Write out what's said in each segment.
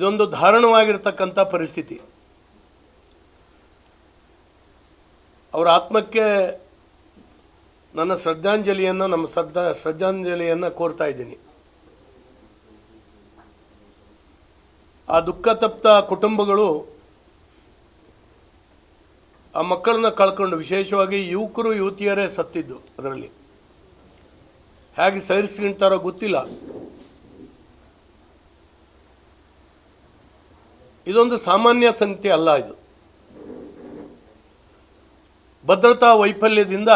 ಇದೊಂದು ದಾರುಣವಾಗಿರ್ತಕ್ಕಂಥ ಪರಿಸ್ಥಿತಿ. ಅವರ ಆತ್ಮಕ್ಕೆ ನನ್ನ ಶ್ರದ್ಧಾಂಜಲಿಯನ್ನು, ನಮ್ಮ ಶ್ರದ್ಧಾ, ಶ್ರದ್ಧಾಂಜಲಿಯನ್ನು ಕೋರ್ತಾ ಇದ್ದೀನಿ. ಆ ದುಃಖ ತಪ್ತ ಕುಟುಂಬಗಳು ಆ ಮಕ್ಕಳನ್ನ ಕಳ್ಕೊಂಡು, ವಿಶೇಷವಾಗಿ ಯುವಕರು, ಯುವತಿಯರೇ ಸತ್ತಿದ್ದು ಅದರಲ್ಲಿ. ಹೇಗೆ ಸಹಿಸ್ಕೊಂತಾರೋ ಗೊತ್ತಿಲ್ಲ. ಇದೊಂದು ಸಾಮಾನ್ಯ ಸಂಗತಿ ಅಲ್ಲ ಇದು. ಭದ್ರತಾ ವೈಫಲ್ಯದಿಂದ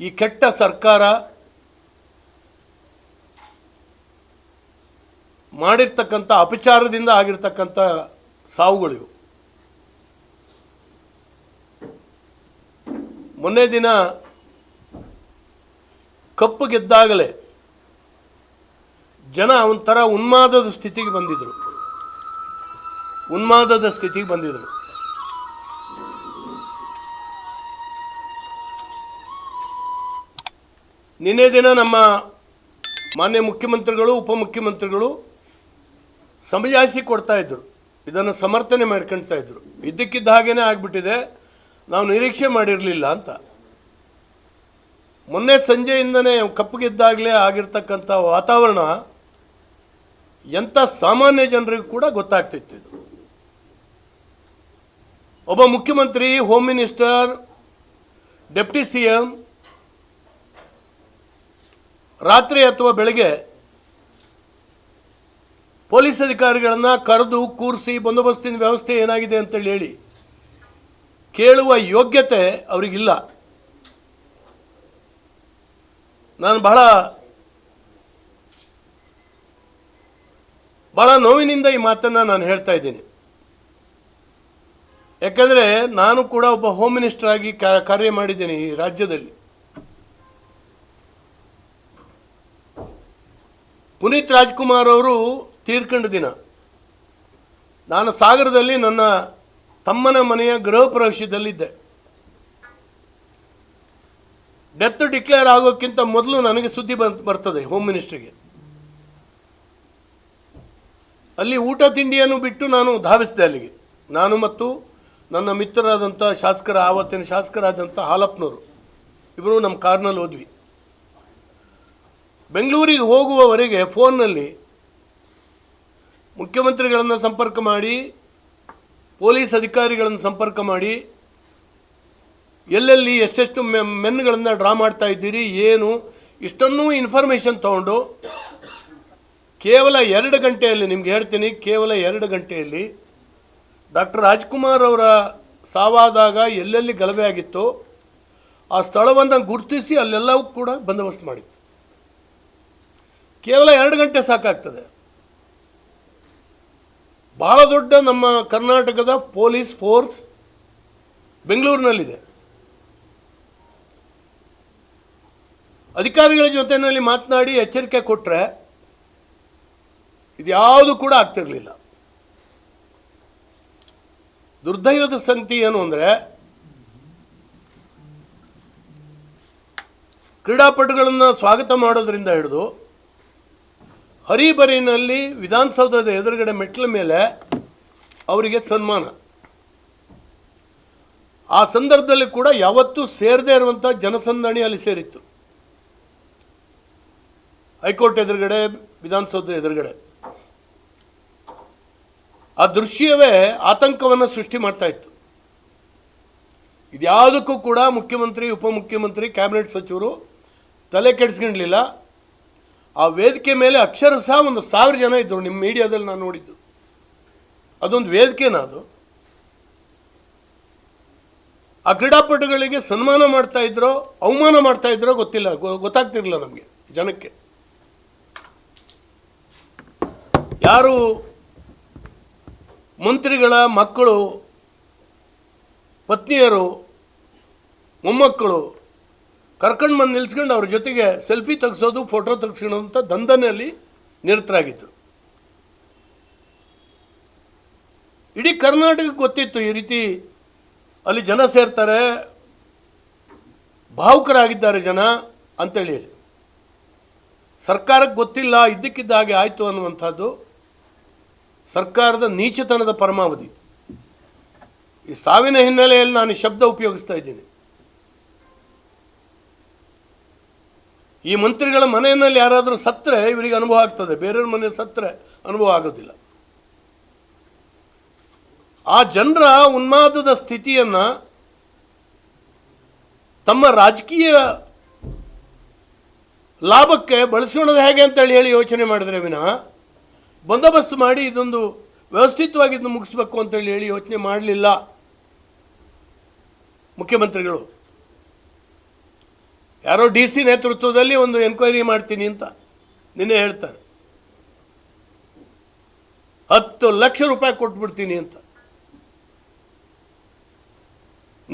ಈ ಕೆಟ್ಟ ಸರ್ಕಾರ ಮಾಡಿರ್ತಕ್ಕಂಥ ಅಪಚಾರದಿಂದ ಆಗಿರ್ತಕ್ಕಂಥ ಸಾವುಗಳಿವು ಮೊನ್ನೆ ದಿನ ಕಪ್ಪು ಗೆದ್ದಾಗಲೇ ಜನ ಒಂಥರ ಉನ್ಮಾದದ ಸ್ಥಿತಿಗೆ ಬಂದಿದ್ರು. ಉನ್ಮಾದದ ಸ್ಥಿತಿಗೆ ಬಂದಿದ್ರು. ನಿನ್ನೆ ದಿನ ನಮ್ಮ ಮಾನ್ಯ ಮುಖ್ಯಮಂತ್ರಿಗಳು, ಉಪಮುಖ್ಯಮಂತ್ರಿಗಳು ಸಮಜಾಯಿಸಿ ಕೊಡ್ತಾ ಇದ್ರು. ಇದನ್ನು ಸಮರ್ಥನೆ ಮಾಡ್ಕೊಳ್ತಾ ಇದ್ರು. ಇದ್ದಕ್ಕಿದ್ದ ಹಾಗೇನೆ ಆಗಿಬಿಟ್ಟಿದೆ. ನಾವು ನಿರೀಕ್ಷೆ ಮಾಡಿರಲಿಲ್ಲ ಅಂತ. ಮೊನ್ನೆ ಸಂಜೆಯಿಂದನೇ ಕಪ್ಪಗಿದ್ದಾಗಲೇ ಆಗಿರ್ತಕ್ಕಂಥ ವಾತಾವರಣ ಎಂಥ ಸಾಮಾನ್ಯ ಜನರಿಗೂ ಕೂಡ ಗೊತ್ತಾಗ್ತಿತ್ತು ಇದು. ಒಬ್ಬ ಮುಖ್ಯಮಂತ್ರಿ home minister deputy C M ರಾತ್ರಿ ಅಥವಾ ಬೆಳಗ್ಗೆ ಪೊಲೀಸ್ ಅಧಿಕಾರಿಗಳನ್ನು ಕರೆದು ಕೂರಿಸಿ ಬಂದೋಬಸ್ತಿನ ವ್ಯವಸ್ಥೆ ಏನಾಗಿದೆ ಅಂತೇಳಿ ಹೇಳಿ ಕೇಳುವ ಯೋಗ್ಯತೆ ಅವರಿಗಿಲ್ಲ. ನಾನು ಬಹಳ ಬಹಳ ನೋವಿನಿಂದ ಈ ಮಾತನ್ನು ನಾನು ಹೇಳ್ತಾ ಇದ್ದೀನಿ. ಯಾಕಂದರೆ ನಾನು ಕೂಡ ಒಬ್ಬ ಹೋಮ್ ಮಿನಿಸ್ಟರ್ ಆಗಿ ಕಾರ್ಯ ಮಾಡಿದ್ದೀನಿ ಈ ರಾಜ್ಯದಲ್ಲಿ. ಪುನೀತ್ ರಾಜ್ಕುಮಾರ್ ಅವರು ತೀರ್ಕೊಂಡ ದಿನ. ನಾನು ಸಾಗರದಲ್ಲಿ ನನ್ನ ತಮ್ಮನ ಮನೆಯ ಗೃಹ ಪ್ರವೇಶದಲ್ಲಿದ್ದೆ. ಡೆತ್ ಡಿಕ್ಲೇರ್ ಆಗೋಕ್ಕಿಂತ ಮೊದಲು ನನಗೆ ಸುದ್ದಿ ಬರ್ತದೆ ಹೋಮ್ ಮಿನಿಸ್ಟ್ರಿಗೆ ಅಲ್ಲಿ ಊಟ ತಿಂಡಿಯನ್ನು ಬಿಟ್ಟು ನಾನು ಧಾವಿಸಿದೆ ಅಲ್ಲಿಗೆ. ನಾನು ಮತ್ತು ನನ್ನ ಮಿತ್ರರಾದಂಥ ಶಾಸಕರ ಆವತ್ತಿನ ಶಾಸಕರಾದಂಥ ಹಾಲಪ್ಪನವರು ಇಬ್ಬರು ನಮ್ಮ ಕಾರ್ನಲ್ಲಿ ಹೋದ್ವಿ. ಬೆಂಗಳೂರಿಗೆ ಹೋಗುವವರೆಗೆ ಫೋನ್ನಲ್ಲಿ ಮುಖ್ಯಮಂತ್ರಿಗಳನ್ನು ಸಂಪರ್ಕ ಮಾಡಿ, ಪೊಲೀಸ್ ಅಧಿಕಾರಿಗಳನ್ನು ಸಂಪರ್ಕ ಮಾಡಿ, ಎಲ್ಲೆಲ್ಲಿ ಎಷ್ಟೆಷ್ಟು ಮೆನ್ಗಳನ್ನು ಡ್ರಾ ಮಾಡ್ತಾ ಇದ್ದೀರಿ, ಏನು, ಇಷ್ಟನ್ನೂ ಇನ್ಫಾರ್ಮೇಷನ್ ತೊಗೊಂಡು ಕೇವಲ ಎರಡು ಗಂಟೆಯಲ್ಲಿ ನಿಮ್ಗೆ ಹೇಳ್ತೀನಿ, ಕೇವಲ ಎರಡು ಗಂಟೆಯಲ್ಲಿ ಡಾಕ್ಟರ್ ರಾಜ್ಕುಮಾರ್ ಅವರ ಸಾವಾದಾಗ ಎಲ್ಲೆಲ್ಲಿ ಗಲಭೆ ಆಗಿತ್ತು ಆ ಸ್ಥಳವನ್ನು ಗುರುತಿಸಿ ಅಲ್ಲೆಲ್ಲವೂ ಕೂಡ ಬಂದೋಬಸ್ತ್ ಮಾಡಿತ್ತು. ಕೇವಲ ಎರಡು ಗಂಟೆ ಸಾಕಾಗ್ತದೆ. ಬಹಳ ದೊಡ್ಡ ನಮ್ಮ ಕರ್ನಾಟಕದ ಪೊಲೀಸ್ ಫೋರ್ಸ್ ಬೆಂಗಳೂರಿನಲ್ಲಿದೆ. ಅಧಿಕಾರಿಗಳ ಜೊತೆಯಲ್ಲಿ ಮಾತನಾಡಿ ಎಚ್ಚರಿಕೆ ಕೊಟ್ಟರೆ ಇದ್ಯಾವುದು ಕೂಡ ಆಗ್ತಿರಲಿಲ್ಲ. ದುರ್ದೈವದ ಸಂಗತಿ ಏನು ಅಂದರೆ, ಕ್ರೀಡಾಪಟುಗಳನ್ನು ಸ್ವಾಗತ ಮಾಡೋದ್ರಿಂದ ಹಿಡಿದು, ಹರಿಬರಿನಲ್ಲಿ ವಿಧಾನಸೌಧದ ಎದುರುಗಡೆ ಮೆಟ್ಲ ಮೇಲೆ ಅವರಿಗೆ ಸನ್ಮಾನ. ಆ ಸಂದರ್ಭದಲ್ಲಿ ಕೂಡ ಯಾವತ್ತೂ ಸೇರದೇ ಇರುವಂಥ ಜನಸಂದಣಿ ಅಲ್ಲಿ ಸೇರಿತ್ತು. ಹೈಕೋರ್ಟ್ ಎದುರುಗಡೆ ವಿಧಾನಸೌಧ ಎದುರುಗಡೆ. ಆ ದೃಶ್ಯವೇ ಆತಂಕವನ್ನು ಸೃಷ್ಟಿ ಮಾಡ್ತಾ ಇತ್ತು. ಇದ್ಯಾವುದಕ್ಕೂ ಕೂಡ ಮುಖ್ಯಮಂತ್ರಿ, ಉಪಮುಖ್ಯಮಂತ್ರಿ, ಕ್ಯಾಬಿನೆಟ್ ಸಚಿವರು ತಲೆ ಕೆಡಿಸ್ಕೊಂಡಿಲ್ಲ ಆ ವೇದಿಕೆ ಮೇಲೆ ಅಕ್ಷರಶಃ ಒಂದು ಸಾವಿರ ಜನ ಇದ್ದರು ನಿಮ್ಮ ಮೀಡಿಯಾದಲ್ಲಿ ನಾನು ನೋಡಿದ್ದು. ಅದೊಂದು ವೇದಿಕೆನ ಅದು? ಆ ಕ್ರೀಡಾಪಟುಗಳಿಗೆ ಸನ್ಮಾನ ಮಾಡ್ತಾ ಇದ್ರೋ, ಅವಮಾನ ಮಾಡ್ತಾ ಇದ್ರೋ ಗೊತ್ತಿಲ್ಲ ಗೊತ್ತಾಗ್ತಿರ್ಲಿಲ್ಲ ನಮಗೆ ಜನಕ್ಕೆ. ಯಾರು ಮಂತ್ರಿಗಳ ಮಕ್ಕಳು, ಪತ್ನಿಯರು, ಮೊಮ್ಮಕ್ಕಳು ಕರ್ಕೊಂಡು ಬಂದು ನಿಲ್ಸ್ಕೊಂಡು ಅವ್ರ ಜೊತೆಗೆ ಸೆಲ್ಫಿ ತೆಗ್ಸೋದು, ಫೋಟೋ ತೆಗೆಸ್ಕೊಳ್ಳೋಂಥ ದಂಧನೆಯಲ್ಲಿ ನಿರತರಾಗಿದ್ದರು ಇಡೀ ಕರ್ನಾಟಕಕ್ಕೆ ಗೊತ್ತಿತ್ತು ಈ ರೀತಿ ಅಲ್ಲಿ ಜನ ಸೇರ್ತಾರೆ, ಭಾವುಕರಾಗಿದ್ದಾರೆ ಜನ ಅಂತೇಳಿ. ಸರ್ಕಾರಕ್ಕೆ ಗೊತ್ತಿಲ್ಲ, ಇದ್ದಕ್ಕಿದ್ದ ಹಾಗೆ ಆಯಿತು ಅನ್ನುವಂಥದ್ದು. ಸರ್ಕಾರದ ನೀಚತನದ ಪರಮಾವಧಿ. ಈ ಸಾವಿನ ಹಿನ್ನೆಲೆಯಲ್ಲಿ ನಾನು ಶಬ್ದ ಉಪಯೋಗಿಸ್ತಾ ಇದ್ದೀನಿ. ಈ ಮಂತ್ರಿಗಳ ಮನೆಯಲ್ಲಿ ಯಾರಾದರೂ ಸತ್ತರೆ ಇವರಿಗೆ ಅನುಭವ ಆಗ್ತದೆ. ಬೇರೆಯವ್ರ ಮನೆ ಸತ್ತರೆ ಅನುಭವ ಆಗೋದಿಲ್ಲ. ಆ ಜನರ ಉನ್ಮಾದದ ಸ್ಥಿತಿಯನ್ನು ತಮ್ಮ ರಾಜಕೀಯ ಲಾಭಕ್ಕೆ ಬಳಸ್ಕೊಳ್ಳೋದು ಹೇಗೆ ಅಂತೇಳಿ ಹೇಳಿ ಯೋಚನೆ ಮಾಡಿದ್ರೆ ವಿನಃ ಬಂದೋಬಸ್ತ್ ಮಾಡಿ ಇದೊಂದು ವ್ಯವಸ್ಥಿತವಾಗಿ ಇದನ್ನು ಮುಗಿಸ್ಬೇಕು ಅಂತೇಳಿ ಹೇಳಿ ಯೋಚನೆ ಮಾಡಲಿಲ್ಲ ಮುಖ್ಯಮಂತ್ರಿಗಳು. ಯಾರೋ ಡಿ ಸಿ ನೇತೃತ್ವದಲ್ಲಿ ಒಂದು ಎನ್ಕ್ವೈರಿ ಮಾಡ್ತೀನಿ ಅಂತ ನಿನ್ನೆ ಹೇಳ್ತಾರೆ. ಹತ್ತು ಲಕ್ಷ ರೂಪಾಯಿ ಕೊಟ್ಬಿಡ್ತೀನಿ ಅಂತ.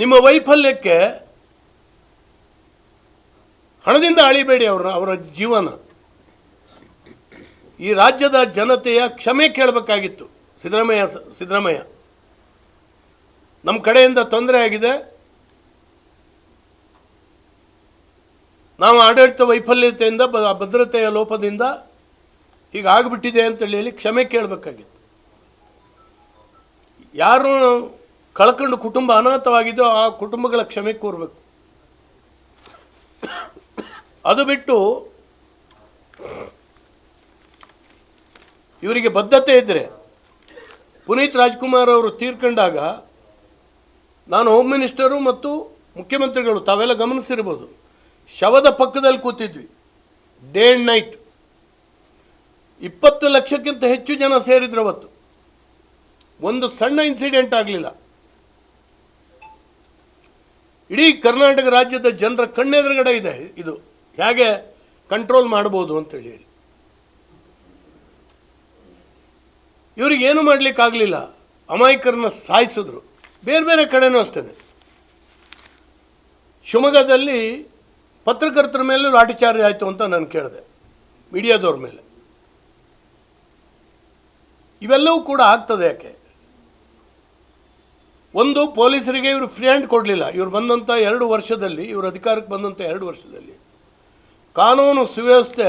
ನಿಮ್ಮ ವೈಫಲ್ಯಕ್ಕೆ ಹಣದಿಂದ ಅಳಿಬೇಡಿ ಅವರ ಅವರ ಜೀವನ. ಈ ರಾಜ್ಯದ ಜನತೆಯ ಕ್ಷಮೆ ಕೇಳಬೇಕಾಗಿತ್ತು. ಸಿದ್ದರಾಮಯ್ಯ ಸಿದ್ದರಾಮಯ್ಯ. ನಮ್ಮ ಕಡೆಯಿಂದ ತೊಂದರೆ ಆಗಿದೆ. ನಾವು ಆಡಳಿತ ವೈಫಲ್ಯತೆಯಿಂದ ಭದ್ರತೆಯ ಲೋಪದಿಂದ ಹೀಗಾಗ್ಬಿಟ್ಟಿದೆ ಅಂತೇಳಿ ಹೇಳಿ ಕ್ಷಮೆ ಕೇಳಬೇಕಾಗಿತ್ತು. ಯಾರು ಕಳ್ಕೊಂಡು ಕುಟುಂಬ ಅನಾಥವಾಗಿದೋ ಆ ಕುಟುಂಬಗಳ ಕ್ಷಮೆ ಕೋರಬೇಕು. ಅದು ಬಿಟ್ಟು ಇವರಿಗೆ ಬದ್ಧತೆ ಇದ್ದರೆ ಪುನೀತ್ ರಾಜ್ಕುಮಾರ್ ಅವರು ತೀರ್ಕೊಂಡಾಗ ನಾನು ಹೋಮ್ ಮಿನಿಸ್ಟರು ಮತ್ತು ಮುಖ್ಯಮಂತ್ರಿಗಳು ತಾವೆಲ್ಲ ಗಮನಿಸಿರ್ಬೋದು ಶವದ ಪಕ್ಕದಲ್ಲಿ ಕೂತಿದ್ವಿ. ಡೇ ಆ್ಯಂಡ್ ನೈಟ್ ಇಪ್ಪತ್ತು ಲಕ್ಷಕ್ಕಿಂತ ಹೆಚ್ಚು ಜನ ಸೇರಿದ್ರು ಅವತ್ತು. ಒಂದು ಸಣ್ಣ ಇನ್ಸಿಡೆಂಟ್ ಆಗಲಿಲ್ಲ. ಇಡೀ ಕರ್ನಾಟಕ ರಾಜ್ಯದ ಜನರ ಕಣ್ಣೆದುರುಗಡೆ ಇದೆ ಇದು. ಹೇಗೆ ಕಂಟ್ರೋಲ್ ಮಾಡ್ಬೋದು ಅಂತೇಳಿ ಹೇಳಿ. ಇವ್ರಿಗೇನು ಮಾಡಲಿಕ್ಕಾಗಲಿಲ್ಲ. ಅಮಾಯಕರನ್ನ ಸಾಯಿಸಿದ್ರು. ಬೇರೆ ಬೇರೆ ಕಡೆನೂ ಅಷ್ಟೇ ಶಿವಮೊಗ್ಗದಲ್ಲಿ ಪತ್ರಕರ್ತರ ಮೇಲೆ ಲಾಠಿಚಾರ್ಜ್ ಆಯಿತು ಅಂತ ನಾನು ಕೇಳಿದೆ, ಮೀಡಿಯಾದವ್ರ ಮೇಲೆ. ಇವೆಲ್ಲವೂ ಕೂಡ ಆಗ್ತದೆ ಯಾಕೆ? ಒಂದು ಪೊಲೀಸರಿಗೆ ಇವರು ಫ್ರೀ ಹ್ಯಾಂಡ್ ಕೊಡಲಿಲ್ಲ. ಇವರು ಬಂದಂಥ ಎರಡು ವರ್ಷದಲ್ಲಿ, ಇವರು ಅಧಿಕಾರಕ್ಕೆ ಬಂದಂಥ ಎರಡು ವರ್ಷದಲ್ಲಿ ಕಾನೂನು ಸುವ್ಯವಸ್ಥೆ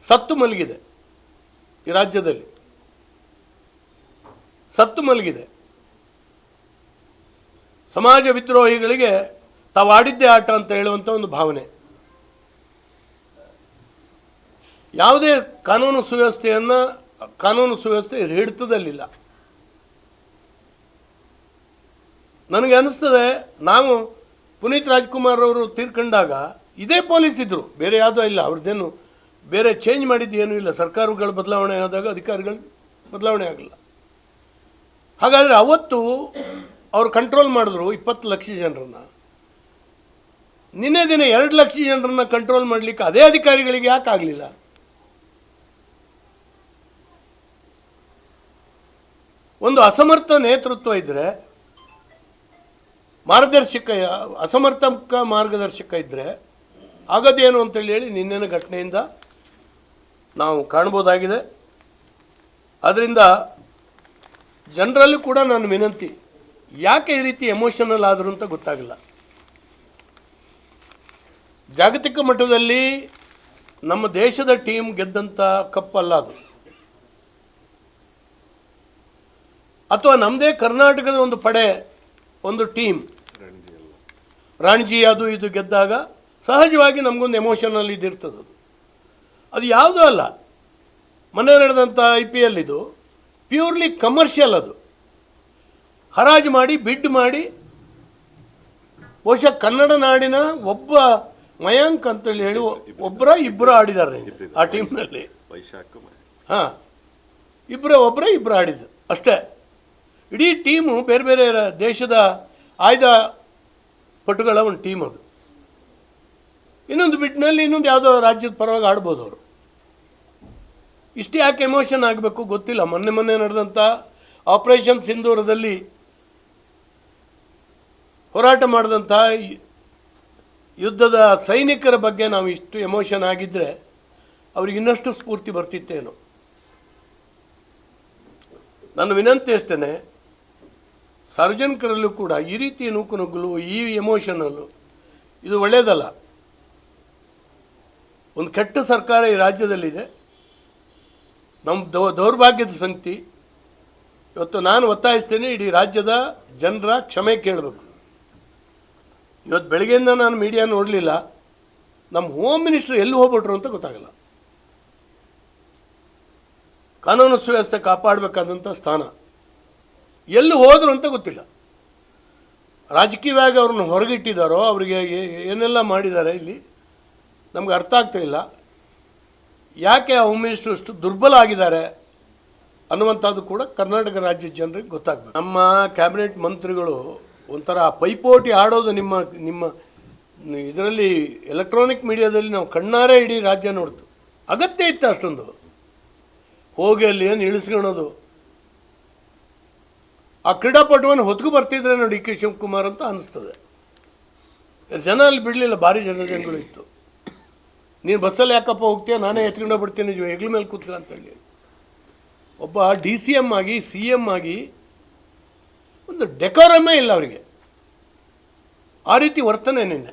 ಸತ್ತು ಮಲಗಿದೆ. ಈ ರಾಜ್ಯದಲ್ಲಿ ಸತ್ತು ಮಲಗಿದೆ. ಸಮಾಜ ವಿದ್ರೋಹಿಗಳಿಗೆ ತಾವು ಆಡಿದ್ದೇ ಆಟ ಅಂತ ಹೇಳುವಂಥ ಒಂದು ಭಾವನೆ. ಯಾವುದೇ ಕಾನೂನು ಸುವ್ಯವಸ್ಥೆಯನ್ನು, ಕಾನೂನು ಸುವ್ಯವಸ್ಥೆ ಹಿಡಿತದಲ್ಲಿಲ್ಲ. ನನಗೆ ಅನಿಸ್ತದೆ, ನಾವು ಪುನೀತ್ ರಾಜ್ಕುಮಾರ್ ಅವರು ತೀರ್ಕೊಂಡಾಗ ಇದೇ ಪೊಲೀಸ್ ಇದ್ದರು ಬೇರೆ ಯಾವುದೋ ಇಲ್ಲ, ಅವ್ರದ್ದೇನು ಬೇರೆ ಚೇಂಜ್ ಮಾಡಿದ್ದು ಏನೂ ಇಲ್ಲ. ಸರ್ಕಾರಗಳು ಬದಲಾವಣೆ ಆದಾಗ ಅಧಿಕಾರಿಗಳು ಬದಲಾವಣೆ ಆಗಲ್ಲ ಹಾಗಾದರೆ ಅವತ್ತು ಅವರು ಕಂಟ್ರೋಲ್ ಮಾಡಿದ್ರು ಇಪ್ಪತ್ತು ಲಕ್ಷ ಜನರನ್ನು. ನಿನ್ನೆ ದಿನ ಎರಡು ಲಕ್ಷ ಜನರನ್ನು ಕಂಟ್ರೋಲ್ ಮಾಡಲಿಕ್ಕೆ ಅದೇ ಅಧಿಕಾರಿಗಳಿಗೆ ಯಾಕೆ ಆಗಲಿಲ್ಲ? ಒಂದು ಅಸಮರ್ಥ ನೇತೃತ್ವ ಇದ್ದರೆ ಮಾರ್ಗದರ್ಶಕ, ಅಸಮರ್ಥಕ ಮಾರ್ಗದರ್ಶಕ ಇದ್ದರೆ ಆಗೋದೇನು ಅಂತೇಳಿ ಹೇಳಿ ನಿನ್ನೆನ ಘಟನೆಯಿಂದ ನಾವು ಕಾಣ್ಬೋದಾಗಿದೆ. ಅದರಿಂದ ಜನರಲ್ಲೂ ಕೂಡ ನಾನು ವಿನಂತಿ ಯಾಕೆ ಈ ರೀತಿ ಎಮೋಷನಲ್ ಆದರೂ ಅಂತ ಗೊತ್ತಾಗಲ್ಲ. ಜಾಗತಿಕ ಮಟ್ಟದಲ್ಲಿ ನಮ್ಮ ದೇಶದ ಟೀಮ್ ಗೆದ್ದಂಥ ಕಪ್ಪಲ್ಲ ಅದು. ಅಥವಾ ನಮ್ಮದೇ ಕರ್ನಾಟಕದ ಒಂದು ಪಡೆ ಒಂದು ಟೀಮ್ ರಣಜಿ ಅದು ಇದು ಗೆದ್ದಾಗ ಸಹಜವಾಗಿ ನಮಗೊಂದು ಎಮೋಷನಲ್ ಇದಿರ್ತದೆ ಅದು ಯಾವುದೂ ಅಲ್ಲ. ಮೊನ್ನೆ ನಡೆದಂಥ ಐ ಪಿ ಎಲ್ ಇದು ಪ್ಯೂರ್ಲಿ ಕಮರ್ಷಿಯಲ್ ಅದು. ಹರಾಜು ಮಾಡಿ ಬಿಡ್ ಮಾಡಿ ಬಹುಶಃ ಕನ್ನಡ ನಾಡಿನ ಒಬ್ಬ ಮಯಾಂಕ್ ಅಂತೇಳಿ ಹೇಳಿ ಒಬ್ಬರ ಇಬ್ಬರು ಆಡಿದ್ದಾರೆ ಆ ಟೀಮ್ನಲ್ಲಿ. ಹಾಂ. ಇಬ್ಬರ ಒಬ್ಬರ ಇಬ್ಬರು ಆಡಿದ್ದು ಅಷ್ಟೇ. ಇಡೀ ಟೀಮು ಬೇರೆ ಬೇರೆ ದೇಶದ ಆಯ್ದ ಪಟುಗಳ ಒಂದು ಟೀಮ್ ಅದು. ಇನ್ನೊಂದು ಬಿಟ್ಟಿನಲ್ಲಿ ಇನ್ನೊಂದು ಯಾವುದೋ ರಾಜ್ಯದ ಪರವಾಗಿ ಆಡ್ಬೋದು ಅವರು. ಇಷ್ಟು ಯಾಕೆ ಎಮೋಷನ್ ಆಗಬೇಕು ಗೊತ್ತಿಲ್ಲ. ಮೊನ್ನೆ ಮೊನ್ನೆ ನಡೆದಂಥ ಆಪರೇಷನ್ ಸಿಂಧೂರದಲ್ಲಿ ಹೋರಾಟ ಮಾಡಿದಂಥ ಯುದ್ಧದ ಸೈನಿಕರ ಬಗ್ಗೆ ನಾವು ಇಷ್ಟು ಎಮೋಷನ್ ಆಗಿದ್ದರೆ ಅವ್ರಿಗೆ ಇನ್ನಷ್ಟು ಸ್ಫೂರ್ತಿ ಬರ್ತಿತ್ತೇನೋ. ನನ್ನ ವಿನಂತಿ ಅಷ್ಟೇ ಸಾರ್ವಜನಿಕರಲ್ಲೂ ಕೂಡ ಈ ರೀತಿ ನೂಕುನುಗ್ಗಲು, ಈ ಎಮೋಷನಲ್ಲು ಇದು ಒಳ್ಳೆಯದಲ್ಲ ಒಂದು ಕೆಟ್ಟ ಸರ್ಕಾರ ಈ ರಾಜ್ಯದಲ್ಲಿದೆ. ನಮ್ಮ ದೌ, ದೌರ್ಭಾಗ್ಯದ ಸಂಗತಿ. ಇವತ್ತು ನಾನು ಒತ್ತಾಯಿಸ್ತೇನೆ, ಇಡೀ ರಾಜ್ಯದ ಜನರ ಕ್ಷಮೆ ಕೇಳಬೇಕು. ಇವತ್ತು ಬೆಳಗ್ಗೆಯಿಂದ ನಾನು ಮೀಡಿಯಾ ನೋಡಲಿಲ್ಲ. ನಮ್ಮ ಹೋಮ್ ಮಿನಿಸ್ಟರ್ ಎಲ್ಲಿ ಹೋಗ್ಬಿಟ್ರು ಅಂತ ಗೊತ್ತಾಗಲ್ಲ. ಕಾನೂನು ಸುವ್ಯವಸ್ಥೆ ಕಾಪಾಡಬೇಕಾದಂಥ ಸ್ಥಾನ. ಎಲ್ಲಿ ಹೋದರು ಅಂತ ಗೊತ್ತಿಲ್ಲ. ರಾಜಕೀಯವಾಗಿ ಅವ್ರನ್ನ ಹೊರಗಿಟ್ಟಿದ್ದಾರೋ ಅವರಿಗೆ ಏನೆಲ್ಲ ಮಾಡಿದ್ದಾರೆ ಇಲ್ಲಿ, ನಮ್ಗೆ ಅರ್ಥ ಆಗ್ತಾ ಇಲ್ಲ. ಯಾಕೆ ಹೋಮ್ ಮಿನಿಸ್ಟ್ರು ಅಷ್ಟು ದುರ್ಬಲ ಆಗಿದ್ದಾರೆ ಅನ್ನುವಂಥದ್ದು ಕೂಡ ಕರ್ನಾಟಕ ರಾಜ್ಯದ ಜನರಿಗೆ ಗೊತ್ತಾಗ್ಬೇಕು. ನಮ್ಮ ಕ್ಯಾಬಿನೆಟ್ ಮಂತ್ರಿಗಳು ಒಂಥರ ಪೈಪೋಟಿ ಆಡೋದು ನಿಮ್ಮ ನಿಮ್ಮ ಇದರಲ್ಲಿ ಎಲೆಕ್ಟ್ರಾನಿಕ್ ಮೀಡಿಯಾದಲ್ಲಿ ನಾವು ಕಣ್ಣಾರೆ ಇಡೀ ರಾಜ್ಯ ನೋಡ್ತು. ಅಗತ್ಯ ಇತ್ತು ಅಷ್ಟೊಂದು. ಹೋಗಿ ಅಲ್ಲಿ ಏನು ಇಳಿಸ್ಕೊಳೋದು ಆ ಕ್ರೀಡಾಪಟುವನ್ನು ಹೊತ್ತು ಬರ್ತಿದ್ರೆ ನೋಡಿ ಡಿ ಕೆ ಶಿವಕುಮಾರ್ ಅಂತ ಅನಿಸ್ತದೆ ಜನ ಅಲ್ಲಿ ಬಿಡಲಿಲ್ಲ, ಭಾರಿ ಜನ ಜನಗಳು ಇತ್ತು. ನೀನು ಬಸ್ಸಲ್ಲಿ ಯಾಕಪ್ಪ ಹೋಗ್ತೀಯ, ನಾನೇ ಎತ್ಕೊಂಡು ಬಿಡ್ತೀನಿ ಹೆಗ್ಲ ಮೇಲೆ ಕೂತ್ಕ ಅಂತೇಳಿ. ಒಬ್ಬ ಡಿ ಸಿ ಎಂ ಆಗಿ, ಸಿ ಎಂ ಆಗಿ, ಒಂದು ಡೆಕೋರಮೇ ಇಲ್ಲ ಅವರಿಗೆ. ಆ ರೀತಿ ವರ್ತನೆ ನಿನ್ನೆ.